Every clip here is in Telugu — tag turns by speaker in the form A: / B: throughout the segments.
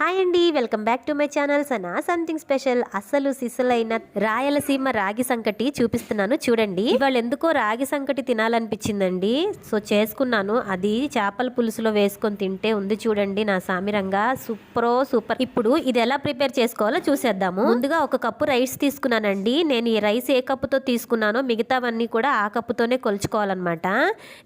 A: హాయ్ అండి welcome back to my channel Sana something special అసలు సిసలైన రాయలసీమ రాగి సంకటి చూపిస్తున్నాను. చూడండి. ఇవాళ ఎందుకో రాగి సంకటి తినాలనిపించిందండి. సో చేసుకున్నాను. అది చేపల పులుసులో వేసుకొని తింటే ఉంది చూడండి నా సామిరంగా. సూపరో సూపర్ ఇప్పుడు ఇది ఎలా ప్రిపేర్ చేసుకోవాలో చూసేద్దాము. ముందుగా ఒక కప్పు రైస్ తీసుకున్నానండి. నేను ఈ రైస్ ఏ కప్పుతో తీసుకున్నానో మిగతావన్నీ కూడా ఆ కప్పుతోనే కొలుచుకోవాలన్నమాట.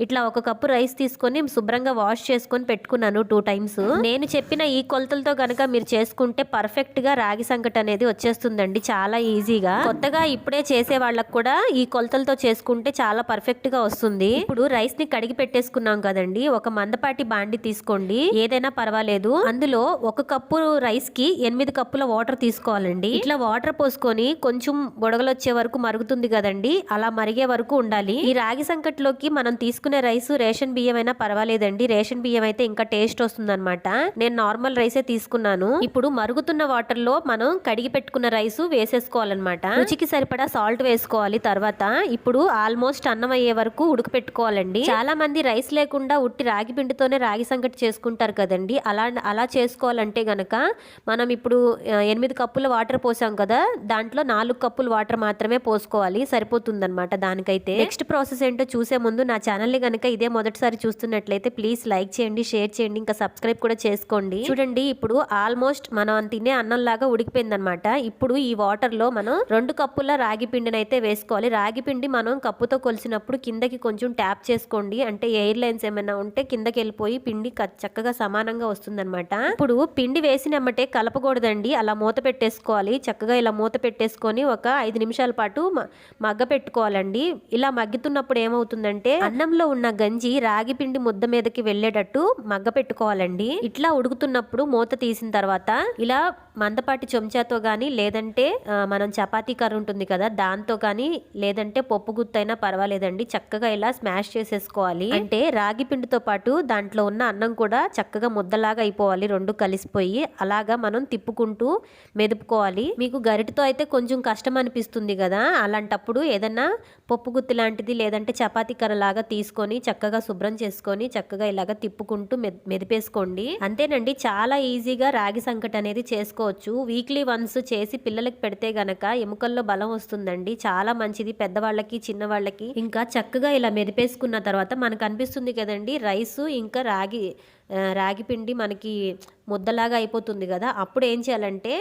A: ఇట్లా ఒక కప్పు రైస్ తీసుకొని శుభ్రంగా వాష్ చేసుకొని పెట్టుకున్నాను టూ టైమ్స్. నేను చెప్పిన ఈ కొలతలతో కనుక మీరు చేసుకుంటే పర్ఫెక్ట్గా రాగి సంకట అనేది వచ్చేస్తుందండి. చాలా ఈజీగా కొత్తగా ఇప్పుడే చేసే వాళ్ళకి కూడా ఈ కొలతలతో చేసుకుంటే చాలా పర్ఫెక్ట్గా వస్తుంది. ఇప్పుడు రైస్ని కడిగి పెట్టేసుకున్నాం కదండి. ఒక మందపాటి బాండి తీసుకోండి. ఏదైనా పర్వాలేదు. అందులో ఒక కప్పు రైస్కి ఎనిమిది కప్పుల వాటర్ తీసుకోవాలండి. ఇట్లా వాటర్ పోసుకొని కొంచెం బుడగలు వచ్చే వరకు మరుగుతుంది కదండి. అలా మరిగే వరకు ఉండాలి. ఈ రాగి సంకట్లోకి మనం తీసుకునే రైస్ రేషన్ బియ్యం అయినా పర్వాలేదండి. రేషన్ బియ్యం అయితే ఇంకా టేస్ట్ వస్తుంది నేను నార్మల్ రైసే వేసుకున్నాను ఇప్పుడు మరుగుతున్న వాటర్లో మనం కడిగి పెట్టుకున్న రైస్ వేసేసుకోవాలన్నమాట. రుచికి సరిపడా సాల్ట్ వేసుకోవాలి తర్వాత. ఇప్పుడు ఆల్మోస్ట్ అన్నం అయ్యే వరకు ఉడకపెట్టుకోవాలండి చాలా మంది రైస్ లేకుండా ఉట్టి రాగి పిండితోనే రాగి సంకటి చేసుకుంటారు కదండి. అలా అలా చేసుకోవాలంటే గనక మనం ఇప్పుడు ఎనిమిది కప్పుల వాటర్ పోసాం కదా. దాంట్లో నాలుగు కప్పుల వాటర్ మాత్రమే పోసుకోవాలి. సరిపోతుందన్నమాట దానికైతే. నెక్స్ట్ ప్రాసెస్ ఏంటో చూసే ముందు నా ఛానల్ కనుక గనక ఇదే మొదటిసారి చూస్తున్నట్లయితే ప్లీజ్ లైక్ చేయండి షేర్ చేయండి ఇంకా సబ్స్క్రైబ్ కూడా చేసుకోండి. చూడండి ఇప్పుడు ఆల్మోస్ట్ మనం తినే అన్నంలాగా ఉడికిపోయిందనమాట ఇప్పుడు ఈ వాటర్లో మనం రెండు కప్పుల రాగి పిండిని అయితే వేసుకోవాలి. రాగి పిండి మనం కప్పుతో కొలిసినప్పుడు కిందకి కొంచెం ట్యాప్ చేసుకోండి. అంటే ఎయిర్ లైన్స్ ఏమైనా ఉంటే కిందకి వెళ్ళిపోయి పిండి చక్కగా సమానంగా వస్తుందన్నమాట. ఇప్పుడు పిండి వేసినమ్మటే కలపకూడదండి. అలా మూత పెట్టేసుకోవాలి. చక్కగా ఇలా మూత పెట్టేసుకొని ఒక ఐదు నిమిషాల పాటు మగ్గ పెట్టుకోవాలండి. ఇలా మగ్గుతున్నప్పుడు ఏమవుతుందంటే అన్నంలో ఉన్న గంజి రాగి పిండి ముద్ద మీదకి వెళ్ళేటట్టు మగ్గ పెట్టుకోవాలండి. ఇట్లా ఉడుకుతున్నప్పుడు మూత తీసిన తర్వాత ఇలా మందపాటి చెంచాతో కానీ లేదంటే మనం చపాతీ కర్ర ఉంటుంది కదా దాంతో కానీ లేదంటే పప్పు గుత్తైనా పర్వాలేదండి. చక్కగా ఇలా స్మాష్ చేసేసుకోవాలి. అంటే రాగి పిండితో పాటు దాంట్లో ఉన్న అన్నం కూడా చక్కగా ముద్దలాగా అయిపోవాలి. రెండు కలిసిపోయి అలాగా మనం తిప్పుకుంటూ మెదుపుకోవాలి. మీకు గరిటతో అయితే కొంచెం కష్టం అనిపిస్తుంది కదా అలాంటప్పుడు ఏదన్నా పప్పు గుత్తి లాంటిది లేదంటే చపాతీ కర్ర లాగా తీసుకొని చక్కగా శుభ్రం చేసుకొని చక్కగా ఇలాగ తిప్పుకుంటూ మె మెదిపేసుకోండి. అంతేనండి చాలా ఈజీగా రాగి సంకట అనేది చేసుకోవచ్చు. వీక్లీ వన్స్ చేసి పిల్లలకి పెడితే గనక ఎముకల్లో బలం వస్తుందండి. చాలా మంచిది. పెద్దవాళ్ళకి చిన్నవాళ్ళకి. ఇంకా చక్కగా ఇలా మెదిపేసుకున్న తర్వాత మనకు అనిపిస్తుంది కదండి రైస్ ఇంకా రాగి రాగి పిండి మనకి ముద్దలాగా అయిపోతుంది కదా. అప్పుడు ఏం చేయాలంటే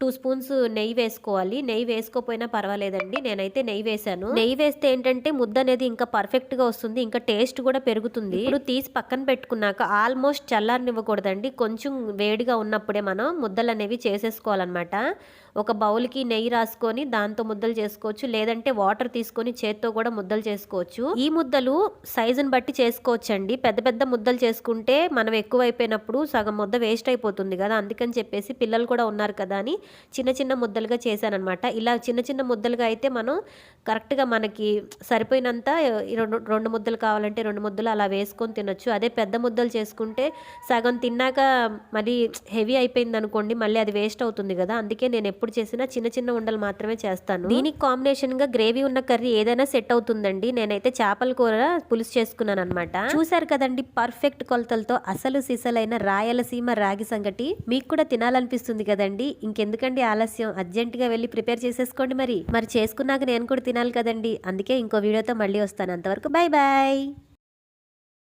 A: టూ స్పూన్స్ నెయ్యి వేసుకోవాలి. నెయ్యి వేసుకోపోయినా పర్వాలేదండి. నేనైతే నెయ్యి వేసాను నెయ్యి వేస్తే ఏంటంటే ముద్ద అనేది ఇంకా పర్ఫెక్ట్గా వస్తుంది. ఇంకా టేస్ట్ కూడా పెరుగుతుంది. ఇప్పుడు తీసి పక్కన పెట్టుకున్నాక ఆల్మోస్ట్ చల్లారనివ్వకూడదండి. కొంచెం వేడిగా ఉన్నప్పుడే మనం ముద్దలు అనేవి చేసేసుకోవాలన్నమాట. ఒక బౌల్కి నెయ్యి రాసుకొని దాంతో ముద్దలు చేసుకోవచ్చు. లేదంటే వాటర్ తీసుకొని చేత్తో కూడా ముద్దలు చేసుకోవచ్చు. ఈ ముద్దలు సైజుని బట్టి చేసుకోవచ్చు అండి పెద్ద పెద్ద ముద్దలు చేసుకుంటే మనం ఎక్కువ అయిపోయినప్పుడు సగం ముద్ద వేస్ట్ అయిపోతుంది కదా. అందుకని చెప్పేసి పిల్లలు కూడా ఉన్నారు కదా అని చిన్న చిన్న ముద్దలుగా చేశానమాట ఇలా చిన్న చిన్న ముద్దలుగా అయితే మనం కరెక్ట్గా మనకి సరిపోయినంత రెండు రెండు ముద్దలు కావాలంటే రెండు ముద్దలు అలా వేసుకొని తినొచ్చు. అదే పెద్ద ముద్దలు చేసుకుంటే సగం తిన్నాక మరి హెవీ అయిపోయింది అనుకోండి మళ్ళీ అది వేస్ట్ అవుతుంది కదా. అందుకే నేను ఎప్పుడు చేసినా చిన్న చిన్న ఉండలు మాత్రమే చేస్తాను. దీనికి కాంబినేషన్గా గ్రేవీ ఉన్న కర్రీ ఏదైనా సెట్ అవుతుందండి. నేనైతే చేపల కూర పులుసు చేసుకున్నాను అనమాట చూసారు కదండి పర్ఫెక్ట్ కొలతలతో అసలు సిసలైన రాయలసీమ రాగి సంగటి మీకు కూడా తినాలనిపిస్తుంది కదండి. ఇంకెందుకండి ఆలస్యం? అర్జెంటుగా వెళ్ళి ప్రిపేర్ చేసేసుకోండి మరి. మరి చేసుకున్నాక నేను కూడా తినాలి కదండి. అందుకే ఇంకో వీడియోతో మళ్ళీ వస్తాను. అంతవరకు బాయ్ బాయ్